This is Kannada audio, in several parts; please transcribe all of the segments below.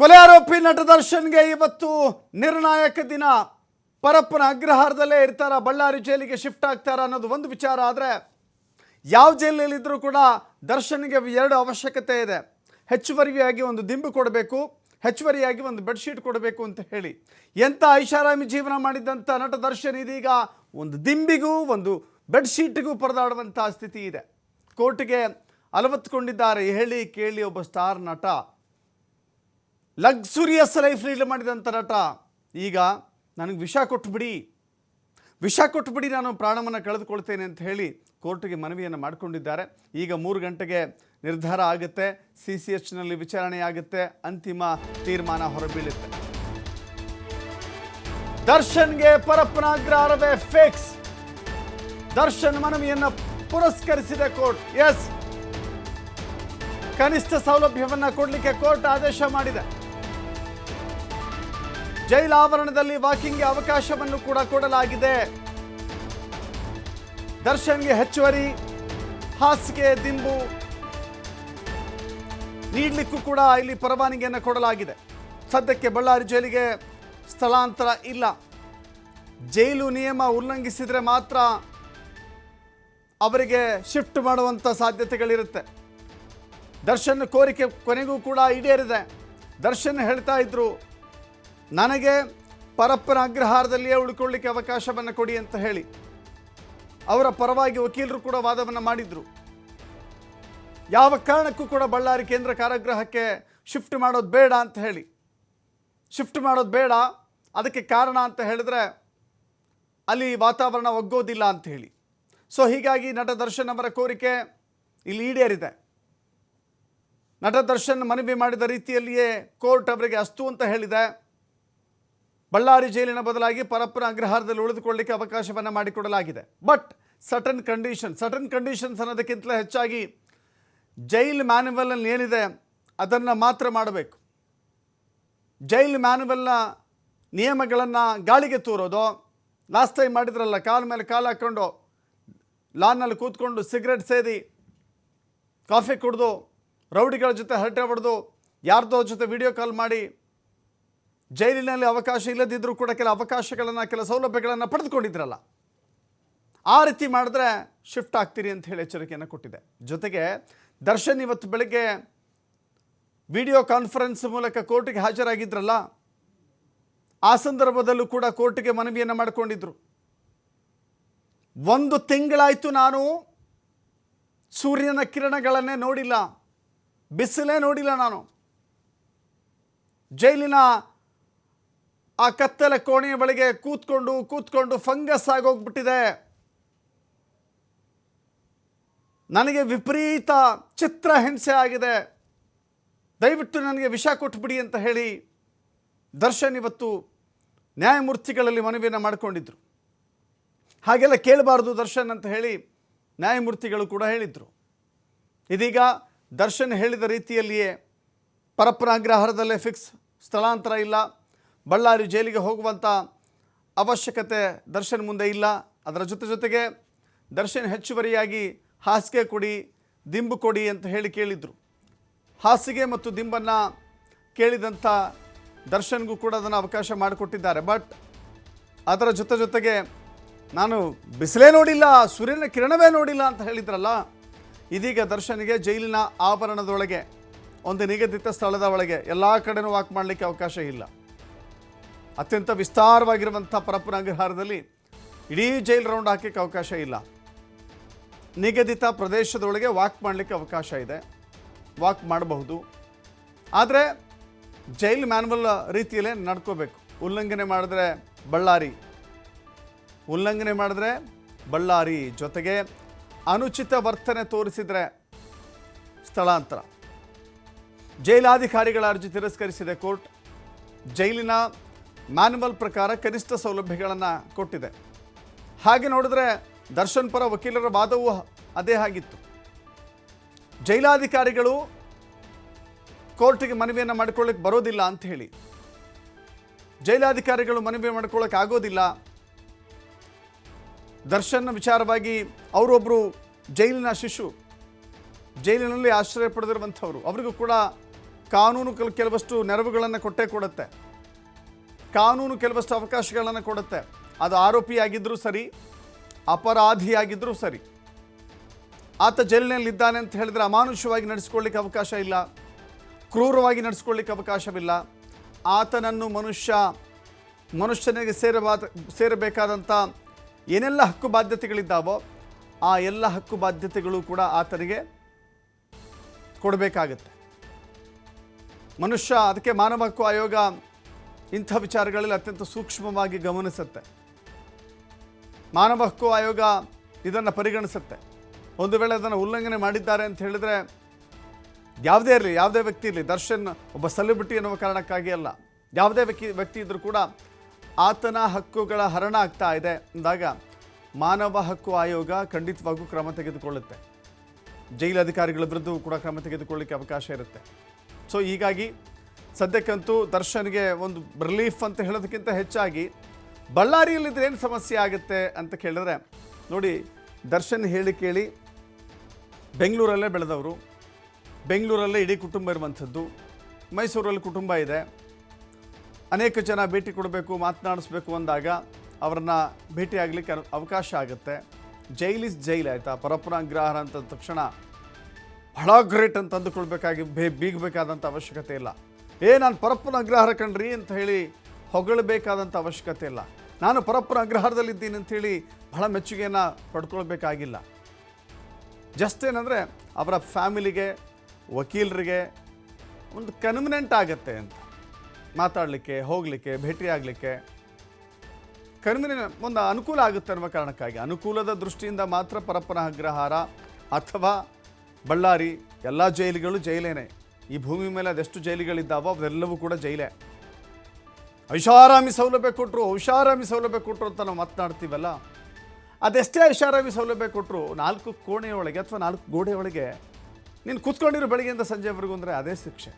ಕೊಲೆ ಆರೋಪಿ ನಟ ದರ್ಶನ್ಗೆ ಇವತ್ತು ನಿರ್ಣಾಯಕ ದಿನ. ಪರಪ್ಪನ ಅಗ್ರಹಾರದಲ್ಲೇ ಇರ್ತಾರ, ಬಳ್ಳಾರಿ ಜೈಲಿಗೆ ಶಿಫ್ಟ್ ಆಗ್ತಾರ ಅನ್ನೋದು ಒಂದು ವಿಚಾರ. ಆದರೆ ಯಾವ ಜೈಲಲ್ಲಿದ್ದರೂ ಕೂಡ ದರ್ಶನ್ಗೆ ಎರಡು ಅವಶ್ಯಕತೆ ಇದೆ. ಹೆಚ್ಚುವರಿಯಾಗಿ ಒಂದು ದಿಂಬು ಕೊಡಬೇಕು, ಹೆಚ್ಚುವರಿಯಾಗಿ ಒಂದು ಬೆಡ್ಶೀಟ್ ಕೊಡಬೇಕು ಅಂತ ಹೇಳಿ. ಎಂಥ ಐಷಾರಾಮಿ ಜೀವನ ಮಾಡಿದ್ದಂಥ ನಟ ದರ್ಶನ್ ಇದೀಗ ಒಂದು ದಿಂಬಿಗೂ, ಒಂದು ಬೆಡ್ಶೀಟ್ಗೂ ಪರದಾಡುವಂಥ ಸ್ಥಿತಿ ಇದೆ. ಕೋರ್ಟ್ಗೆ ಅಲವತ್ತುಕೊಂಡಿದ್ದಾರೆ, ಹೇಳಿ ಕೇಳಿ ಒಬ್ಬ ಸ್ಟಾರ್ ನಟ. ಲಕ್ಸುರಿಯಸ್ ಲೈಫ್ ಲೀಡ್ ಮಾಡಿದಂಥ ನಟ. ಈಗ ನನಗೆ ವಿಷ ಕೊಟ್ಟುಬಿಡಿ ವಿಷ ಕೊಟ್ಟುಬಿಡಿ ನಾನು ಪ್ರಾಣವನ್ನು ಕಳೆದುಕೊಳ್ತೇನೆ ಅಂತ ಹೇಳಿ ಕೋರ್ಟಿಗೆ ಮನವಿಯನ್ನು ಮಾಡಿಕೊಂಡಿದ್ದಾರೆ. ಈಗ ಮೂರು ಗಂಟೆಗೆ ನಿರ್ಧಾರ ಆಗುತ್ತೆ. ಸಿ ಸಿ ಎಚ್ನಲ್ಲಿ ವಿಚಾರಣೆ ಆಗುತ್ತೆ. ಅಂತಿಮ ತೀರ್ಮಾನ ಹೊರಬೀಳುತ್ತೆ. ದರ್ಶನ್ಗೆ ಪರಪ್ಪನಾಗ್ರಹವೇ ಫಿಕ್ಸ್. ದರ್ಶನ್ ಮನವಿಯನ್ನು ಪುರಸ್ಕರಿಸಿದೆ ಕೋರ್ಟ್. ಎಸ್. ಕನಿಷ್ಠ ಸೌಲಭ್ಯವನ್ನು ಕೊಡಲಿಕ್ಕೆ ಕೋರ್ಟ್ ಆದೇಶ ಮಾಡಿದೆ. ಜೈಲ ಆವರಣದಲ್ಲಿ ವಾಕಿಂಗ್ಗೆ ಅವಕಾಶವನ್ನು ಕೂಡ ಕೊಡಲಾಗಿದೆ. ದರ್ಶನ್ಗೆ ಹೆಚ್ಚುವರಿ, ಹಾಸಿಗೆ, ದಿಂಬು ನೀಡಲಿಕ್ಕೂ ಕೂಡ ಇಲ್ಲಿ ಪರವಾನಗಿಯನ್ನು ಕೊಡಲಾಗಿದೆ. ಸದ್ಯಕ್ಕೆ ಬಳ್ಳಾರಿ ಜೈಲಿಗೆ ಸ್ಥಳಾಂತರ ಇಲ್ಲ. ಜೈಲು ನಿಯಮ ಉಲ್ಲಂಘಿಸಿದರೆ ಮಾತ್ರ ಅವರಿಗೆ ಶಿಫ್ಟ್ ಮಾಡುವಂಥ ಸಾಧ್ಯತೆಗಳಿರುತ್ತೆ. ದರ್ಶನ್ ಕೋರಿಕೆ ಕೊನೆಗೂ ಕೂಡ ಈಡೇರಿದೆ. ದರ್ಶನ್ ಹೇಳ್ತಾ ಇದ್ರು ನನಗೆ ಪರಪ್ಪನ ಅಗ್ರಹಾರದಲ್ಲಿಯೇ ಉಳ್ಕೊಳ್ಳಿಕ್ಕೆ ಅವಕಾಶವನ್ನು ಕೊಡಿ ಅಂತ ಹೇಳಿ ಅವರ ಪರವಾಗಿ ವಕೀಲರು ಕೂಡ ವಾದವನ್ನು ಮಾಡಿದರು. ಯಾವ ಕಾರಣಕ್ಕೂ ಕೂಡ ಬಳ್ಳಾರಿ ಕೇಂದ್ರ ಕಾರಾಗೃಹಕ್ಕೆ ಶಿಫ್ಟ್ ಮಾಡೋದು ಬೇಡ ಅಂತ ಹೇಳಿ. ಶಿಫ್ಟ್ ಮಾಡೋದು ಬೇಡ, ಅದಕ್ಕೆ ಕಾರಣ ಅಂತ ಹೇಳಿದ್ರೆ ಅಲ್ಲಿ ವಾತಾವರಣ ಒಗ್ಗೋದಿಲ್ಲ ಅಂತ ಹೇಳಿ. ಸೊ ಹೀಗಾಗಿ ನಟ ದರ್ಶನ್ ಅವರ ಕೋರಿಕೆ ಇಲ್ಲಿ ಈಡೇರಿದೆ. ನಟ ದರ್ಶನ್ ಮನವಿ ಮಾಡಿದ ರೀತಿಯಲ್ಲಿಯೇ ಕೋರ್ಟ್ ಅವರಿಗೆ ಅಸ್ತು ಅಂತ ಹೇಳಿದೆ. ಬಳ್ಳಾರಿ ಜೈಲಿನ ಬದಲಾಗಿ ಪರಪ್ಪನ ಅಗ್ರಹಾರದಲ್ಲಿ ಉಳಿದುಕೊಳ್ಳಿಕ್ಕೆ ಅವಕಾಶವನ್ನು ಮಾಡಿಕೊಡಲಾಗಿದೆ. But certain condition certain conditions ಅನ್ನೋದಕ್ಕಿಂತಲೂ ಹೆಚ್ಚಾಗಿ ಜೈಲ್ ಮ್ಯಾನುವಲ್ನಲ್ಲಿ ಏನಿದೆ ಅದನ್ನು ಮಾತ್ರ ಮಾಡಬೇಕು. ಜೈಲ್ ಮ್ಯಾನುವಲ್ನ ನಿಯಮಗಳನ್ನು ಗಾಳಿಗೆ ತೂರೋದು ಲಾಸ್ಟ್ ಟೈಮ್ ಮಾಡಿದ್ರಲ್ಲ, ಕಾಲ ಮೇಲೆ ಕಾಲು ಹಾಕ್ಕೊಂಡು ಲಾನ್ನಲ್ಲಿ ಕೂತ್ಕೊಂಡು ಸಿಗರೆಟ್ ಸೇದಿ ಕಾಫಿ ಕುಡಿದು, ರೌಡಿಗಳ ಜೊತೆ ಹರಟೆ ಹೊಡೆದು, ಯಾರ್ದೋ ಜೊತೆ ವಿಡಿಯೋ ಕಾಲ್ ಮಾಡಿ ಜೈಲಿನಲ್ಲಿ ಅವಕಾಶ ಇಲ್ಲದಿದ್ದರೂ ಕೂಡ ಕೆಲ ಅವಕಾಶಗಳನ್ನು, ಕೆಲ ಸೌಲಭ್ಯಗಳನ್ನು ಪಡೆದುಕೊಂಡಿದ್ರಲ್ಲ. ಆ ರೀತಿ ಮಾಡಿದ್ರೆ ಶಿಫ್ಟ್ ಆಗ್ತೀರಿ ಅಂತ ಹೇಳಿ ಎಚ್ಚರಿಕೆಯನ್ನು ಕೊಟ್ಟಿದೆ. ಜೊತೆಗೆ ದರ್ಶನ್ ಇವತ್ತು ಬೆಳಗ್ಗೆ ವಿಡಿಯೋ ಕಾನ್ಫರೆನ್ಸ್ ಮೂಲಕ ಕೋರ್ಟಿಗೆ ಹಾಜರಾಗಿದ್ರಲ್ಲ, ಆ ಸಂದರ್ಭದಲ್ಲೂ ಕೂಡ ಕೋರ್ಟಿಗೆ ಮನವಿಯನ್ನು ಮಾಡಿಕೊಂಡಿದ್ರು. ಒಂದು ತಿಂಗಳಾಯಿತು ನಾನು ಸೂರ್ಯನ ಕಿರಣಗಳನ್ನೇ ನೋಡಿಲ್ಲ, ಬಿಸಿಲೇ ನೋಡಿಲ್ಲ ನಾನು. ಜೈಲಿನ ಆ ಕತ್ತಲೆ ಕೋಣೆಯ ಬಳಿಗೆ ಕೂತ್ಕೊಂಡು ಕೂತ್ಕೊಂಡು ಫಂಗಸ್ ಆಗೋಗ್ಬಿಟ್ಟಿದೆ. ನನಗೆ ವಿಪರೀತ ಚಿತ್ರ ಹಿಂಸೆ ಆಗಿದೆ. ದಯವಿಟ್ಟು ನನಗೆ ವಿಷ ಕೊಟ್ಬಿಡಿ ಅಂತ ಹೇಳಿ ದರ್ಶನ್ ಇವತ್ತು ನ್ಯಾಯಮೂರ್ತಿಗಳಲ್ಲಿ ಮನವಿಯನ್ನು ಮಾಡಿಕೊಂಡಿದ್ರು. ಹಾಗೆಲ್ಲ ಕೇಳಬಾರ್ದು ದರ್ಶನ್ ಅಂತ ಹೇಳಿ ನ್ಯಾಯಮೂರ್ತಿಗಳು ಕೂಡ ಹೇಳಿದರು. ಇದೀಗ ದರ್ಶನ್ ಹೇಳಿದ ರೀತಿಯಲ್ಲಿಯೇ ಪರಪ್ಪನ ಅಗ್ರಹಾರದಲ್ಲೇ ಫಿಕ್ಸ್ ಸ್ಥಳಾಂತರ ಇಲ್ಲ. ಬಳ್ಳಾರಿ ಜೈಲಿಗೆ ಹೋಗುವಂಥ ಅವಶ್ಯಕತೆ ದರ್ಶನ್ ಮುಂದೆ ಇಲ್ಲ. ಅದರ ಜೊತೆ ಜೊತೆಗೆ ದರ್ಶನ್ ಹೆಚ್ಚುವರಿಯಾಗಿ ಹಾಸಿಗೆ ಕೊಡಿ, ದಿಂಬು ಕೊಡಿ ಅಂತ ಹೇಳಿ ಕೇಳಿದರು. ಹಾಸಿಗೆ ಮತ್ತು ದಿಂಬನ್ನು ಕೇಳಿದಂಥ ದರ್ಶನ್ಗೂ ಕೂಡ ಅದನ್ನು ಅವಕಾಶ ಮಾಡಿಕೊಟ್ಟಿದ್ದಾರೆ. ಬಟ್ ಅದರ ಜೊತೆ ಜೊತೆಗೆ ನಾನು ಬಿಸಿಲೇ ನೋಡಿಲ್ಲ, ಸೂರ್ಯನ ಕಿರಣವೇ ನೋಡಿಲ್ಲ ಅಂತ ಹೇಳಿದ್ರಲ್ಲ, ಇದೀಗ ದರ್ಶನ್ಗೆ ಜೈಲಿನ ಆವರಣದೊಳಗೆ, ಒಂದು ನಿಗದಿತ ಸ್ಥಳದ ಒಳಗೆ ಎಲ್ಲ ಕಡೆನೂ ವಾಕ್ ಮಾಡಲಿಕ್ಕೆ ಅವಕಾಶ ಇಲ್ಲ. ಅತ್ಯಂತ ವಿಸ್ತಾರವಾಗಿರುವಂಥ ಪರಪ್ಪನ ಅಗ್ರಹಾರದಲ್ಲಿ ಇಡೀ ಜೈಲ್ ರೌಂಡ್ ಹಾಕಲಿಕ್ಕೆ ಅವಕಾಶ ಇಲ್ಲ. ನಿಗದಿತ ಪ್ರದೇಶದೊಳಗೆ ವಾಕ್ ಮಾಡಲಿಕ್ಕೆ ಅವಕಾಶ ಇದೆ. ವಾಕ್ ಮಾಡಬಹುದು. ಆದರೆ ಜೈಲ್ ಮ್ಯಾನ್ವಲ್ ರೀತಿಯಲ್ಲೇ ನಡ್ಕೋಬೇಕು. ಉಲ್ಲಂಘನೆ ಮಾಡಿದ್ರೆ ಬಳ್ಳಾರಿ. ಉಲ್ಲಂಘನೆ ಮಾಡಿದ್ರೆ ಬಳ್ಳಾರಿ ಜೊತೆಗೆ ಅನುಚಿತ ವರ್ತನೆ ತೋರಿಸಿದರೆ ಸ್ಥಳಾಂತರ. ಜೈಲಾಧಿಕಾರಿಗಳ ಅರ್ಜಿ ತಿರಸ್ಕರಿಸಿದೆ ಕೋರ್ಟ್. ಜೈಲಿನ ಮ್ಯಾನ್ಯುವಲ್ ಪ್ರಕಾರ ಕನಿಷ್ಠ ಸೌಲಭ್ಯಗಳನ್ನು ಕೊಟ್ಟಿದೆ. ಹಾಗೆ ನೋಡಿದ್ರೆ ದರ್ಶನ್ ಪರ ವಕೀಲರ ವಾದವೂ ಅದೇ ಆಗಿತ್ತು. ಜೈಲಾಧಿಕಾರಿಗಳು ಕೋರ್ಟಿಗೆ ಮನವಿಯನ್ನು ಮಾಡಿಕೊಳ್ಳಕ್ಕೆ ಬರೋದಿಲ್ಲ ಅಂತ ಹೇಳಿ. ಜೈಲಾಧಿಕಾರಿಗಳು ಮನವಿ ಮಾಡ್ಕೊಳ್ಳೋಕೆ ಆಗೋದಿಲ್ಲ. ದರ್ಶನ್ ವಿಚಾರವಾಗಿ ಅವರೊಬ್ಬರು ಜೈಲಿನ ಶಿಶು, ಜೈಲಿನಲ್ಲಿ ಆಶ್ರಯ ಪಡೆದಿರುವಂಥವ್ರು, ಅವರಿಗೂ ಕೂಡ ಕಾನೂನು ಕೆಲ, ಕೆಲವಷ್ಟು ನೆರವುಗಳನ್ನು ಕೊಟ್ಟೇ ಕೊಡುತ್ತೆ. ಕಾನೂನು ಕೆಲವಷ್ಟು ಅವಕಾಶಗಳನ್ನು ಕೊಡುತ್ತೆ. ಅದು ಆರೋಪಿಯಾಗಿದ್ದರೂ ಸರಿ ಅಪರಾಧಿಯಾಗಿದ್ದರೂ ಸರಿ. ಆತ ಜೈಲಿನಲ್ಲಿದ್ದಾನೆ ಅಂತ ಹೇಳಿದ್ರೆ ಅಮಾನುಷವಾಗಿ ನಡೆಸ್ಕೊಳ್ಳಿಕ್ಕೆ ಅವಕಾಶ ಇಲ್ಲ, ಕ್ರೂರವಾಗಿ ನಡೆಸ್ಕೊಳ್ಳಿಕ್ಕೆ ಅವಕಾಶವಿಲ್ಲ. ಆತನನ್ನು ಮನುಷ್ಯ, ಮನುಷ್ಯನಿಗೆ ಸೇರಬಾದ, ಸೇರಬೇಕಾದಂಥ ಏನೆಲ್ಲ ಹಕ್ಕು ಬಾಧ್ಯತೆಗಳಿದ್ದಾವೋ, ಆ ಎಲ್ಲ ಹಕ್ಕು ಬಾಧ್ಯತೆಗಳು ಕೂಡ ಆತನಿಗೆ ಕೊಡಬೇಕಾಗತ್ತೆ. ಮನುಷ್ಯ, ಅದಕ್ಕೆ ಮಾನವ ಹಕ್ಕು ಆಯೋಗ ಇಂಥ ವಿಚಾರಗಳಲ್ಲಿ ಅತ್ಯಂತ ಸೂಕ್ಷ್ಮವಾಗಿ ಗಮನಿಸುತ್ತೆ. ಮಾನವ ಹಕ್ಕು ಆಯೋಗ ಇದನ್ನು ಪರಿಗಣಿಸುತ್ತೆ. ಒಂದು ವೇಳೆ ಅದನ್ನು ಉಲ್ಲಂಘನೆ ಮಾಡಿದ್ದಾರೆ ಅಂತ ಹೇಳಿದರೆ ಯಾವುದೇ ಇರಲಿ, ಯಾವುದೇ ವ್ಯಕ್ತಿ ಇರಲಿ, ದರ್ಶನ್ ಒಬ್ಬ ಸೆಲೆಬ್ರಿಟಿ ಎನ್ನುವ ಕಾರಣಕ್ಕಾಗಿ ಅಲ್ಲ. ಯಾವುದೇ ವ್ಯಕ್ತಿ ವ್ಯಕ್ತಿ ಇದ್ದರೂ ಕೂಡ ಆತನ ಹಕ್ಕುಗಳ ಹರಣ ಆಗ್ತಾ ಇದೆ ಅಂದಾಗ ಮಾನವ ಹಕ್ಕು ಆಯೋಗ ಖಂಡಿತವಾಗೂ ಕ್ರಮ ತೆಗೆದುಕೊಳ್ಳುತ್ತೆ. ಜೈಲು ಅಧಿಕಾರಿಗಳ ವಿರುದ್ಧವೂ ಕೂಡ ಕ್ರಮ ತೆಗೆದುಕೊಳ್ಳಿಕ್ಕೆ ಅವಕಾಶ ಇರುತ್ತೆ. ಸೊ ಹೀಗಾಗಿ ಸದ್ಯಕ್ಕಂತೂ ದರ್ಶನ್ಗೆ ಒಂದು ರಿಲೀಫ್ ಅಂತ ಹೇಳೋದಕ್ಕಿಂತ ಹೆಚ್ಚಾಗಿ ಬಳ್ಳಾರಿಯಲ್ಲಿದ್ದರೆ ಏನು ಸಮಸ್ಯೆ ಆಗುತ್ತೆ ಅಂತ ಕೇಳಿದ್ರೆ, ನೋಡಿ, ದರ್ಶನ್ ಹೇಳಿ ಕೇಳಿ, ಬೆಂಗಳೂರಲ್ಲೇ ಬೆಳೆದವರು, ಬೆಂಗಳೂರಲ್ಲೇ ಇಡೀ ಕುಟುಂಬ ಇರುವಂಥದ್ದು, ಮೈಸೂರಲ್ಲಿ ಕುಟುಂಬ ಇದೆ, ಅನೇಕ ಜನ ಭೇಟಿ ಕೊಡಬೇಕು, ಮಾತನಾಡಿಸ್ಬೇಕು ಅಂದಾಗ ಅವರನ್ನು ಭೇಟಿ ಆಗಲಿಕ್ಕೆ ಅವಕಾಶ ಆಗುತ್ತೆ. ಜೈಲಿಸ್ ಜೈಲ್ ಆಯಿತಾ? ಪರಪರಾಗ್ರಹರ ಅಂತ ತಕ್ಷಣ ಬಹಳ ಗ್ರೇಟ್ ಅಂತ ಅಂದುಕೊಳ್ಬೇಕಾಗಿ ಬೇ, ಬೀಗಬೇಕಾದಂಥ ಅವಶ್ಯಕತೆ ಇಲ್ಲ. ಏ, ನಾನು ಪರಪ್ಪನ ಅಗ್ರಹಾರ ಕಣ್ರಿ ಅಂತ ಹೇಳಿ ಹೊಗಳಬೇಕಾದಂಥ ಅವಶ್ಯಕತೆ ಇಲ್ಲ. ನಾನು ಪರಪ್ಪನ ಅಗ್ರಹಾರದಲ್ಲಿದ್ದೀನಿ ಅಂಥೇಳಿ ಬಹಳ ಮೆಚ್ಚುಗೆಯನ್ನು ಪಡ್ಕೊಳ್ಬೇಕಾಗಿಲ್ಲ. ಜಸ್ಟ್ ಏನಂದರೆ ಅವರ ಫ್ಯಾಮಿಲಿಗೆ, ವಕೀಲರಿಗೆ ಒಂದು ಕನ್ವಿನೆಂಟ್ ಆಗುತ್ತೆ ಅಂತ. ಮಾತಾಡಲಿಕ್ಕೆ, ಹೋಗಲಿಕ್ಕೆ ಭೇಟಿ ಆಗಲಿಕ್ಕೆ ಕಡಿಮೆ ಒಂದು ಅನುಕೂಲ ಆಗುತ್ತೆ ಅನ್ನುವ ಕಾರಣಕ್ಕಾಗಿ. ಅನುಕೂಲದ ದೃಷ್ಟಿಯಿಂದ ಮಾತ್ರ ಪರಪ್ಪನ ಅಗ್ರಹಾರ ಅಥವಾ ಬಳ್ಳಾರಿ ಎಲ್ಲ ಜೈಲುಗಳು ಜೈಲೇನೆ. ಈ ಭೂಮಿ ಮೇಲೆ ಅದೆಷ್ಟು ಜೈಲುಗಳಿದ್ದಾವೋ ಅವೆಲ್ಲವೂ ಕೂಡ ಜೈಲೇ. ಐಷಾರಾಮಿ ಸೌಲಭ್ಯ ಕೊಟ್ಟರು ಐಷಾರಾಮಿ ಸೌಲಭ್ಯ ಕೊಟ್ಟರು ಅಂತ ನಾವು ಮಾತನಾಡ್ತೀವಲ್ಲ? ಅದೆಷ್ಟೇ ಐಷಾರಾಮಿ ಸೌಲಭ್ಯ ಕೊಟ್ಟರು ನಾಲ್ಕು ಕೋಣೆಯೊಳಗೆ ಅಥವಾ ನಾಲ್ಕು ಗೋಡೆಯೊಳಗೆ, ನೀನು ಕೂತ್ಕೊಂಡಿರೋ ಬೆಳಗ್ಗೆಯಿಂದ ಸಂಜೆವರೆಗೂ ಅಂದರೆ ಅದೇ ಶಿಕ್ಷೆ.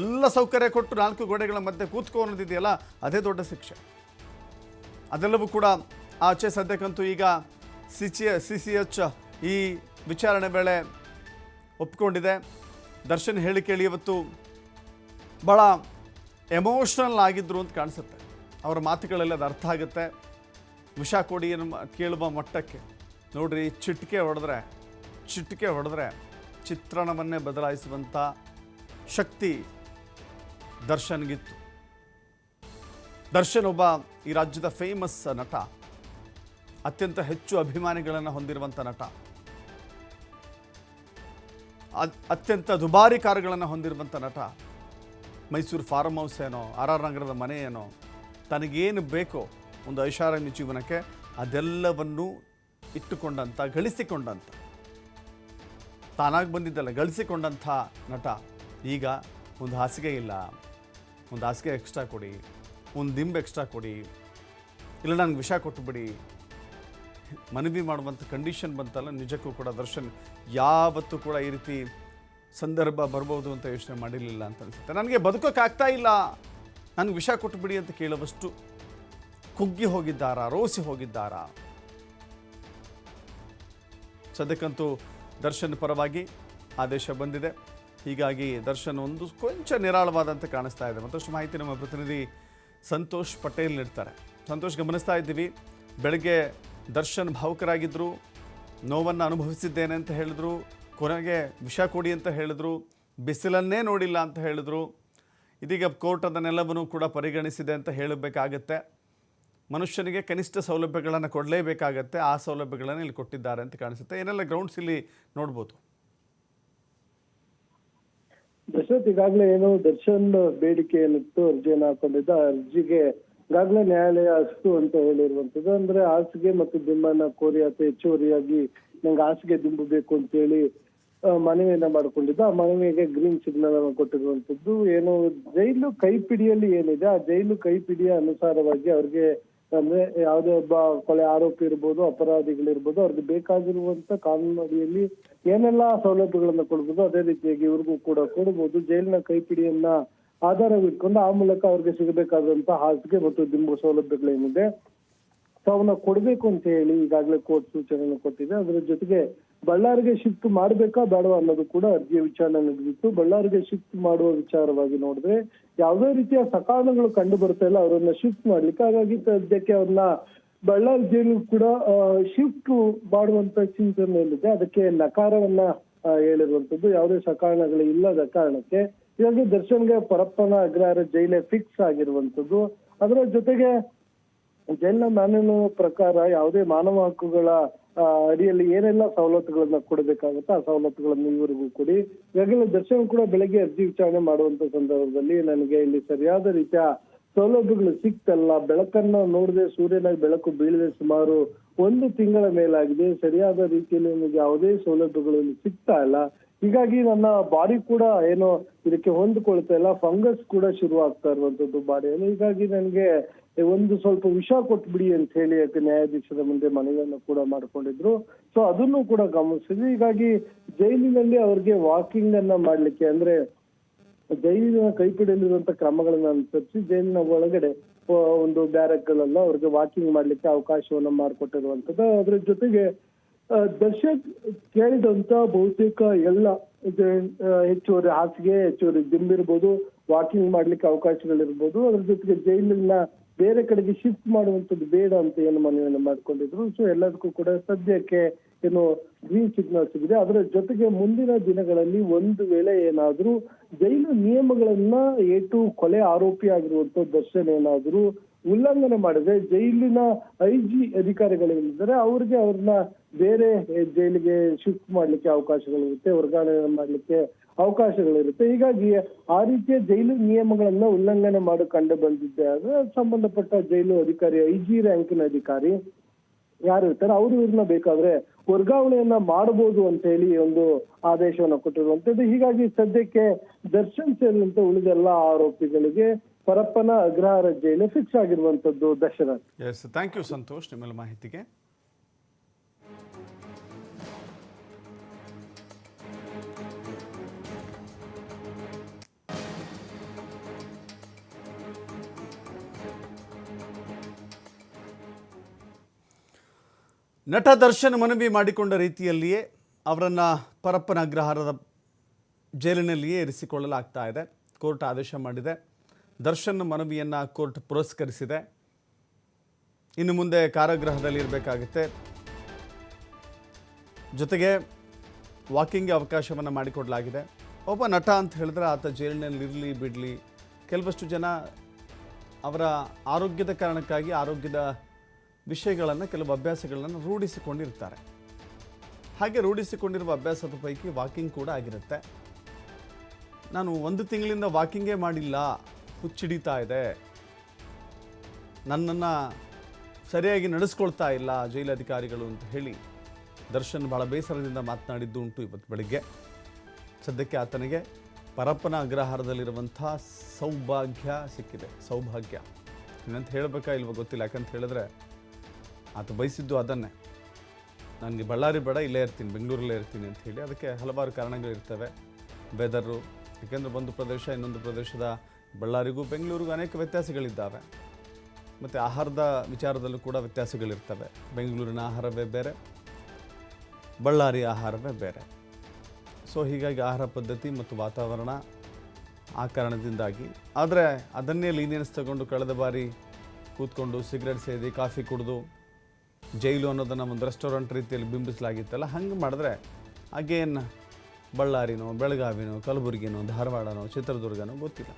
ಎಲ್ಲ ಸೌಕರ್ಯ ಕೊಟ್ಟು ನಾಲ್ಕು ಗೋಡೆಗಳ ಮಧ್ಯೆ ಕೂತ್ಕೊ ಅನ್ನೋದಿದೆಯಲ್ಲ, ಅದೇ ದೊಡ್ಡ ಶಿಕ್ಷೆ. ಅದೆಲ್ಲವೂ ಕೂಡ ಆಚೆ ಸದ್ಯಕ್ಕಂತೂ ಈಗ ಸಿ ಚಿ ಸಿ ಸಿ ಎಚ್ ಈ ವಿಚಾರಣೆ ವೇಳೆ ಒಪ್ಕೊಂಡಿದೆ. ದರ್ಶನ್ ಹೇಳಿ ಕೇಳಿ ಇವತ್ತು ಭಾಳ ಎಮೋಷ್ನಲ್ ಆಗಿದ್ರು ಅಂತ ಕಾಣಿಸುತ್ತೆ. ಅವರ ಮಾತುಗಳೆಲ್ಲ ಅದು ಅರ್ಥ ಆಗುತ್ತೆ. ವಿಷ ಕೊಡಿ ನಮ್ಮ ಕೇಳುವ ಮಟ್ಟಕ್ಕೆ. ನೋಡ್ರಿ ಚಿಟಿಕೆ ಹೊಡೆದ್ರೆ ಚಿಟಿಕೆ ಹೊಡೆದ್ರೆ ಚಿತ್ರಣವನ್ನೇ ಬದಲಾಯಿಸುವಂಥ ಶಕ್ತಿ ದರ್ಶನ್ಗಿತ್ತು. ದರ್ಶನ್ ಒಬ್ಬ ಈ ರಾಜ್ಯದ ಫೇಮಸ್ ನಟ. ಅತ್ಯಂತ ಹೆಚ್ಚು ಅಭಿಮಾನಿಗಳನ್ನು ಹೊಂದಿರುವಂಥ ನಟ. ಅತ್ಯಂತ ದುಬಾರಿ ಕಾರುಗಳನ್ನು ಹೊಂದಿರುವಂಥ ನಟ. ಮೈಸೂರು ಫಾರ್ಮ್ ಹೌಸ್ ಏನೋ, ಆರ್ ಆರ್ ನಗರದ ಮನೆ ಏನೋ, ತನಗೇನು ಬೇಕೋ ಒಂದು ಐಷಾರಾಮಿ ಜೀವನಕ್ಕೆ ಅದೆಲ್ಲವನ್ನು ಇಟ್ಟುಕೊಂಡಂಥ ಗಳಿಸಿಕೊಂಡಂಥ ತಾನಾಗಿ ಬಂದಿದ್ದಲ್ಲ, ಗಳಿಸಿಕೊಂಡಂಥ ನಟ. ಈಗ ಒಂದು ಹಾಸಿಗೆ ಇಲ್ಲ. ಒಂದು ಹಾಸಿಗೆ ಎಕ್ಸ್ಟ್ರಾ ಕೊಡಿ. ಒಂದು ದಿಂಬು ಎಕ್ಸ್ಟ್ರಾ ಕೊಡಿ. ಇಲ್ಲ ನನಗೆ ವಿಷ ಕೊಟ್ಟುಬಿಡಿ ಮನವಿ ಮಾಡುವಂಥ ಕಂಡೀಷನ್ ಬಂತಲ್ಲ, ನಿಜಕ್ಕೂ ಕೂಡ ದರ್ಶನ್ ಯಾವತ್ತೂ ಕೂಡ ಈ ರೀತಿ ಸಂದರ್ಭ ಬರ್ಬೋದು ಅಂತ ಯೋಚನೆ ಮಾಡಿರಲಿಲ್ಲ ಅಂತ ಅನಿಸುತ್ತೆ. ನನಗೆ ಬದುಕೋಕ್ಕಾಗ್ತಾ ಇಲ್ಲ. ನನಗೆ ವಿಷ ಕೊಟ್ಟುಬಿಡಿ ಅಂತ ಕೇಳುವಷ್ಟು ಕುಗ್ಗಿ ಹೋಗಿದ್ದಾರಾ, ರೋಸಿ ಹೋಗಿದ್ದಾರಾ? ಸದ್ಯಕ್ಕಂತೂ ದರ್ಶನ್ ಪರವಾಗಿ ಆದೇಶ ಬಂದಿದೆ. ಹೀಗಾಗಿ ದರ್ಶನ್ ಒಂದು ಕೊಂಚ ನಿರಾಳವಾದಂತ ಕಾಣಿಸ್ತಾ ಇದೆ. ಮತ್ತಷ್ಟು ಮಾಹಿತಿ ನಮ್ಮ ಪ್ರತಿನಿಧಿ ಸಂತೋಷ್ ಪಟೇಲ್ ನೀಡ್ತಾರೆ ಸಂತೋಷ್ ಗಮನಿಸ್ತಾ ಇದ್ದೀವಿ. ಬೆಳಗ್ಗೆ ದರ್ಶನ್ ಭಾವುಕರಾಗಿದ್ದರು ನೋವನ್ನು ಅನುಭವಿಸಿದ್ದೇನೆ ಅಂತ ಹೇಳಿದ್ರು, ಕೊನೆಗೆ ವಿಷ ಕೊಡಿ ಅಂತ ಹೇಳಿದ್ರು, ಬಿಸಿಲನ್ನೇ ನೋಡಿಲ್ಲ ಅಂತ ಹೇಳಿದ್ರು, ಇದೀಗ ಕೋರ್ಟ್ ಅದನ್ನೆಲ್ಲವನ್ನೂ ಕೂಡ ಪರಿಗಣಿಸಿದೆ ಅಂತ ಹೇಳಬೇಕಾಗತ್ತೆ. ಮನುಷ್ಯನಿಗೆ ಕನಿಷ್ಠ ಸೌಲಭ್ಯಗಳನ್ನು ಕೊಡಲೇಬೇಕಾಗತ್ತೆ, ಆ ಸೌಲಭ್ಯಗಳನ್ನು ಇಲ್ಲಿ ಕೊಟ್ಟಿದ್ದಾರೆ ಅಂತ ಕಾಣಿಸುತ್ತೆ. ಏನೆಲ್ಲ ಗ್ರೌಂಡ್ಸ್ ಇಲ್ಲಿ ನೋಡ್ಬೋದು? ದಶರಥ್ ಈಗಾಗಲೇ ಏನು ದರ್ಶನ್ ಬೇಡಿಕೆ ಏನಿತ್ತು ಅರ್ಜಿಯನ್ನು ಹಾಕೊಂಡಿದ್ದ. ಅರ್ಜಿಗೆ ಈಗಾಗಲೇ ನ್ಯಾಯಾಲಯ ಅಷ್ಟು ಅಂತ ಹೇಳಿರುವಂತದ್ದು ಅಂದ್ರೆ ಹಾಸಿಗೆ ಮತ್ತು ದಿಂಬನ್ನ ಕೋರಿ ಅಥವಾ ಹೆಚ್ಚುವರಿಯಾಗಿ ನಂಗೆ ಹಾಸಿಗೆ ದಿಂಬು ಬೇಕು ಅಂತ ಹೇಳಿ ಮನವಿಯನ್ನ ಮಾಡಿಕೊಂಡಿದ್ದು. ಆ ಮನವಿಗೆ ಗ್ರೀನ್ ಸಿಗ್ನಲ್ ಅನ್ನು ಕೊಟ್ಟಿರುವಂತದ್ದು ಏನು, ಜೈಲು ಕೈಪಿಡಿಯಲ್ಲಿ ಏನಿದೆ, ಆ ಜೈಲು ಕೈಪಿಡಿಯ ಅನುಸಾರವಾಗಿ ಅವ್ರಿಗೆ, ಅಂದ್ರೆ ಯಾವುದೇ ಒಬ್ಬ ಕೊಲೆ ಆರೋಪಿ ಇರ್ಬೋದು, ಅಪರಾಧಿಗಳಿರ್ಬೋದು, ಅವ್ರಿಗೆ ಬೇಕಾಗಿರುವಂತ ಕಾನೂನು ಅಡಿಯಲ್ಲಿ ಏನೆಲ್ಲಾ ಸೌಲಭ್ಯಗಳನ್ನ ಕೊಡ್ಬೋದು ಅದೇ ರೀತಿಯಾಗಿ ಇವ್ರಿಗೂ ಕೂಡ ಕೊಡ್ಬೋದು. ಜೈಲಿನ ಕೈಪಿಡಿಯನ್ನ ಆಧಾರವಿಟ್ಕೊಂಡು ಆ ಮೂಲಕ ಅವ್ರಿಗೆ ಸಿಗಬೇಕಾದಂತಹ ಹಾಸಿಗೆ ಮತ್ತು ದಿಂಬು ಸೌಲಭ್ಯಗಳೇನಿದೆ ಸೊ ಅವನ್ನ ಕೊಡಬೇಕು ಅಂತ ಹೇಳಿ ಈಗಾಗಲೇ ಕೋರ್ಟ್ ಸೂಚನೆಯನ್ನು ಕೊಟ್ಟಿದೆ. ಅದರ ಜೊತೆಗೆ ಬಳ್ಳಾರಿಗೆ ಶಿಫ್ಟ್ ಮಾಡಬೇಕಾ ಬೇಡವಾ ಅನ್ನೋದು ಕೂಡ ಅರ್ಜಿಯ ವಿಚಾರಣೆ ನಡೆದಿತ್ತು. ಬಳ್ಳಾರಿಗೆ ಶಿಫ್ಟ್ ಮಾಡುವ ವಿಚಾರವಾಗಿ ನೋಡಿದ್ರೆ ಯಾವುದೇ ರೀತಿಯ ಸಕಾರಣಗಳು ಕಂಡು ಬರ್ತಾ ಇಲ್ಲ. ಅವರನ್ನ ಶಿಫ್ಟ್ ಮಾಡ್ಲಿಕ್ಕೆ ಹಾಗಾಗಿ ಸದ್ಯಕ್ಕೆ ಅವ್ರನ್ನ ಬಳ್ಳಾರಿ ಜೈಲು ಕೂಡ ಶಿಫ್ಟ್ ಮಾಡುವಂತ ಚಿಂತನೆಯಲ್ಲಿದೆ ಅದಕ್ಕೆ ನಕಾರವನ್ನ ಹೇಳಿರುವಂತದ್ದು. ಯಾವುದೇ ಸಕಾರಣಗಳು ಇಲ್ಲದ ಕಾರಣಕ್ಕೆ ಹೀಗಾಗಿ ದರ್ಶನ್ಗೆ ಪರಪ್ಪನ ಅಗ್ರಹಾರ ಜೈಲೇ ಫಿಕ್ಸ್ ಆಗಿರುವಂತದ್ದು ಅದರ ಜೊತೆಗೆ ಜೈಲಿನ ಮ್ಯಾನ್ಯಲ್ ಪ್ರಕಾರ ಯಾವುದೇ ಮಾನವ ಹಕ್ಕುಗಳ ಅಡಿಯಲ್ಲಿ ಏನೆಲ್ಲ ಸವಲತ್ತುಗಳನ್ನ ಕೊಡಬೇಕಾಗುತ್ತೆ ಆ ಸವಲತ್ತುಗಳನ್ನು ಇವರಿಗೂ ಕೊಡಿ. ಈಗಾಗಲೇ ದರ್ಶನ್ ಕೂಡ ಬೆಳಗ್ಗೆ ಅರ್ಜಿ ವಿಚಾರಣೆ ಮಾಡುವಂತ ಸಂದರ್ಭದಲ್ಲಿ ನನಗೆ ಇಲ್ಲಿ ಸರಿಯಾದ ರೀತಿಯ ಸೌಲಭ್ಯಗಳು ಸಿಕ್ತಲ್ಲ. ಬೆಳಕನ್ನ ನೋಡದೆ ಸೂರ್ಯನ ಬೆಳಕು ಬೀಳದೆ ಸುಮಾರು ಒಂದು ತಿಂಗಳ ಮೇಲಾಗಿದೆ. ಸರಿಯಾದ ರೀತಿಯಲ್ಲಿ ನನಗೆ ಯಾವುದೇ ಸೌಲಭ್ಯಗಳು ಸಿಗ್ತಾ ಇಲ್ಲ. ಹೀಗಾಗಿ ನನ್ನ ಬಾಡಿ ಕೂಡ ಏನು ಇದಕ್ಕೆ ಹೊಂದ್ಕೊಳ್ತಾ ಇಲ್ಲ ಫಂಗಸ್ ಕೂಡ ಶುರು ಆಗ್ತಾ ಇರುವಂತದ್ದು ಬಾಡಿಯಲ್ಲಿ ಹೀಗಾಗಿ ನನಗೆ ಒಂದು ಸ್ವಲ್ಪ ವಿಷ ಕೊಟ್ಬಿಡಿ ಅಂತ ಹೇಳಿ ಅದಕ್ಕೆ ನ್ಯಾಯಾಧೀಶರ ಮುಂದೆ ಮನವಿಯನ್ನು ಕೂಡ ಮಾಡ್ಕೊಂಡಿದ್ರು. ಸೊ ಅದನ್ನು ಕೂಡ ಗಮನಿಸಿದ್ವಿ. ಹೀಗಾಗಿ ಜೈಲಿನಲ್ಲಿ ಅವ್ರಿಗೆ ವಾಕಿಂಗ್ ಅನ್ನ ಮಾಡ್ಲಿಕ್ಕೆ ಅಂದ್ರೆ ಜೈಲಿನ ಕೈಪಿಡಿಯಲ್ಲಿರುವಂತ ಕ್ರಮಗಳನ್ನ ಅನುಸರಿಸಿ ಜೈಲಿನ ಒಳಗಡೆ ಒಂದು ಬ್ಯಾರಕ್ಗಳೆಲ್ಲ ಅವ್ರಿಗೆ ವಾಕಿಂಗ್ ಮಾಡ್ಲಿಕ್ಕೆ ಅವಕಾಶವನ್ನ ಮಾಡಿಕೊಟ್ಟಿರುವಂತದ್ದು. ಅದ್ರ ಜೊತೆಗೆ ದರ್ಶಕ್ ಕೇಳಿದಂತ ಬಹುತೇಕ ಎಲ್ಲ ಹೆಚ್ಚುವರಿ ಹಾಸಿಗೆ, ಹೆಚ್ಚುವರಿ ಜಿಮ್ ಇರ್ಬೋದು, ವಾಕಿಂಗ್ ಮಾಡ್ಲಿಕ್ಕೆ ಅವಕಾಶಗಳಿರ್ಬೋದು, ಅದ್ರ ಜೊತೆಗೆ ಜೈಲಿನ ಬೇರೆ ಕಡೆಗೆ ಶಿಫ್ಟ್ ಮಾಡುವಂಥದ್ದು ಬೇಡ ಅಂತ ಏನು ಮನವಿಯನ್ನು ಮಾಡ್ಕೊಂಡಿದ್ರು. ಸೊ ಎಲ್ಲದಕ್ಕೂ ಕೂಡ ಸದ್ಯಕ್ಕೆ ಏನು ಗ್ರೀನ್ ಸಿಗ್ನಲ್ ಸಿಗಿದೆ. ಅದರ ಜೊತೆಗೆ ಮುಂದಿನ ದಿನಗಳಲ್ಲಿ ಒಂದು ವೇಳೆ ಏನಾದರೂ ಜೈಲು ನಿಯಮಗಳನ್ನ ಏಟು ಕೊಲೆ ಆರೋಪಿ ಆಗಿರುವಂತ ದರ್ಶನ್ ಏನಾದ್ರೂ ಉಲ್ಲಂಘನೆ ಮಾಡಿದ್ರೆ ಜೈಲಿನ ಐ ಜಿ ಅಧಿಕಾರಿಗಳೇನಿದ್ದಾರೆ ಅವ್ರಿಗೆ ಅವ್ರನ್ನ ಬೇರೆ ಜೈಲಿಗೆ ಶಿಫ್ಟ್ ಮಾಡ್ಲಿಕ್ಕೆ ಅವಕಾಶಗಳಿರುತ್ತೆ ವರ್ಗಾವಣೆ ಮಾಡ್ಲಿಕ್ಕೆ ಅವಕಾಶಗಳಿರುತ್ತೆ. ಹೀಗಾಗಿ ಆ ರೀತಿಯ ಜೈಲು ನಿಯಮಗಳನ್ನ ಉಲ್ಲಂಘನೆ ಮಾಡಿ ಕಂಡು ಬಂದಿದ್ದೆ ಆದ್ರೆ ಸಂಬಂಧಪಟ್ಟ ಜೈಲು ಅಧಿಕಾರಿ ಐ ಜಿ ರ್ಯಾಂಕಿನ ಅಧಿಕಾರಿ ಯಾರು ಇರ್ತಾರೆ, ಅವರು ಇವ್ರನ್ನ ಬೇಕಾದ್ರೆ ವರ್ಗಾವಣೆಯನ್ನ ಮಾಡಬಹುದು ಅಂತ ಹೇಳಿ ಒಂದು ಆದೇಶವನ್ನು ಕೊಟ್ಟಿರುವಂತದ್ದು. ಹೀಗಾಗಿ ಸದ್ಯಕ್ಕೆ ದರ್ಶನ್ ಸೇರಿದಂತೆ ಉಳಿದೆಲ್ಲ ಆರೋಪಿಗಳಿಗೆ ಪರಪ್ಪನ ಅಗ್ರಹಾರ ಜೈಲು ಫಿಕ್ಸ್ ಆಗಿರುವಂತದ್ದು Dasharath yes thank you Santosh, ನಿಮ್ಮೆಲ್ಲ ಮಾಹಿತಿಗೆ. ನಟ ದರ್ಶನ್ ಮನವಿ ಮಾಡಿಕೊಂಡ ರೀತಿಯಲ್ಲಿಯೇ ಅವರನ್ನು ಪರಪ್ಪನ ಅಗ್ರಹಾರದ ಜೈಲಿನಲ್ಲಿಯೇ ಇರಿಸಿಕೊಳ್ಳಲಾಗ್ತಾ ಇದೆ. ಕೋರ್ಟ್ ಆದೇಶ ಮಾಡಿದೆ. ದರ್ಶನ್ ಮನವಿಯನ್ನು ಕೋರ್ಟ್ ಪುರಸ್ಕರಿಸಿದೆ. ಇನ್ನು ಮುಂದೆ ಕಾರಾಗೃಹದಲ್ಲಿ ಇರಬೇಕಾಗುತ್ತೆ. ಜೊತೆಗೆ ವಾಕಿಂಗ್ಗೆ ಅವಕಾಶವನ್ನು ಮಾಡಿಕೊಡಲಾಗಿದೆ. ಒಬ್ಬ ನಟ ಅಂತ ಹೇಳಿದ್ರೆ ಆತ ಜೈಲಿನಲ್ಲಿ ಇರಲಿ ಬಿಡಲಿ. ಕೆಲವಷ್ಟು ಜನ ಅವರ ಆರೋಗ್ಯದ ಕಾರಣಕ್ಕಾಗಿ ಆರೋಗ್ಯದ ವಿಷಯಗಳನ್ನು, ಕೆಲವು ಅಭ್ಯಾಸಗಳನ್ನು ರೂಢಿಸಿಕೊಂಡಿರ್ತಾರೆ. ಹಾಗೆ ರೂಢಿಸಿಕೊಂಡಿರುವ ಅಭ್ಯಾಸದ ಪೈಕಿ ವಾಕಿಂಗ್ ಕೂಡ ಆಗಿರುತ್ತೆ. ನಾನು ಒಂದು ತಿಂಗಳಿಂದ ವಾಕಿಂಗೇ ಮಾಡಿಲ್ಲ. ಹುಚ್ಚಿಡಿತಾ ಇದೆ. ನನ್ನನ್ನು ಸರಿಯಾಗಿ ನಡೆಸ್ಕೊಳ್ತಾ ಇಲ್ಲ ಜೈಲಧಿಕಾರಿಗಳು ಅಂತ ಹೇಳಿ ದರ್ಶನ್ ಭಾಳ ಬೇಸರದಿಂದ ಮಾತನಾಡಿದ್ದು ಉಂಟು ಇವತ್ತು ಬೆಳಿಗ್ಗೆ. ಸದ್ಯಕ್ಕೆ ಆತನಿಗೆ ಪರಪ್ಪನ ಅಗ್ರಹಾರದಲ್ಲಿರುವಂಥ ಸೌಭಾಗ್ಯ ಸಿಕ್ಕಿದೆ. ಸೌಭಾಗ್ಯ. ಇನ್ನಂತ ಹೇಳಬೇಕಾ ಇಲ್ವೋ ಗೊತ್ತಿಲ್ಲ. ಯಾಕಂತ ಹೇಳಿದ್ರೆ ಆತ ಬಯಸಿದ್ದು ಅದನ್ನೇ. ನನಗೆ ಬಳ್ಳಾರಿ ಬೇಡ, ಇಲ್ಲೇ ಇರ್ತೀನಿ, ಬೆಂಗಳೂರಲ್ಲೇ ಇರ್ತೀನಿ ಅಂತ ಹೇಳಿ ಅದಕ್ಕೆ ಹಲವಾರು ಕಾರಣಗಳಿರ್ತವೆ. ವೆದರು ಯಾಕೆಂದರೆ ಒಂದು ಪ್ರದೇಶ, ಇನ್ನೊಂದು ಪ್ರದೇಶದ ಬಳ್ಳಾರಿಗೂ ಬೆಂಗಳೂರಿಗೂ ಅನೇಕ ವ್ಯತ್ಯಾಸಗಳಿದ್ದಾವೆ. ಮತ್ತು ಆಹಾರದ ವಿಚಾರದಲ್ಲೂ ಕೂಡ ವ್ಯತ್ಯಾಸಗಳಿರ್ತವೆ. ಬೆಂಗಳೂರಿನ ಆಹಾರವೇ ಬೇರೆ, ಬಳ್ಳಾರಿ ಆಹಾರವೇ ಬೇರೆ. ಸೊ ಹೀಗಾಗಿ ಆಹಾರ ಪದ್ಧತಿ ಮತ್ತು ವಾತಾವರಣ ಆ ಕಾರಣದಿಂದಾಗಿ. ಆದರೆ ಅದನ್ನೇ ಲೀನಿಯನ್ಸ್ ತಗೊಂಡು ಕಳೆದ ಬಾರಿ ಕೂತ್ಕೊಂಡು ಸಿಗರೆಟ್ ಸೇದಿ, ಕಾಫಿ ಕುಡಿದು, ಜೈಲು ಅನ್ನೋದನ್ನು ಒಂದು ರೆಸ್ಟೋರೆಂಟ್ ರೀತಿಯಲ್ಲಿ ಬಿಂಬಿಸಲಾಗಿತ್ತಲ್ಲ, ಹಂಗೆ ಮಾಡಿದ್ರೆ ಅಗೇನ್ ಬಳ್ಳಾರಿನೋ, ಬೆಳಗಾವಿನೋ, ಕಲಬುರಗಿನೋ, ಧಾರವಾಡನೋ, ಚಿತ್ರದುರ್ಗನೋ ಗೊತ್ತಿಲ್ಲ.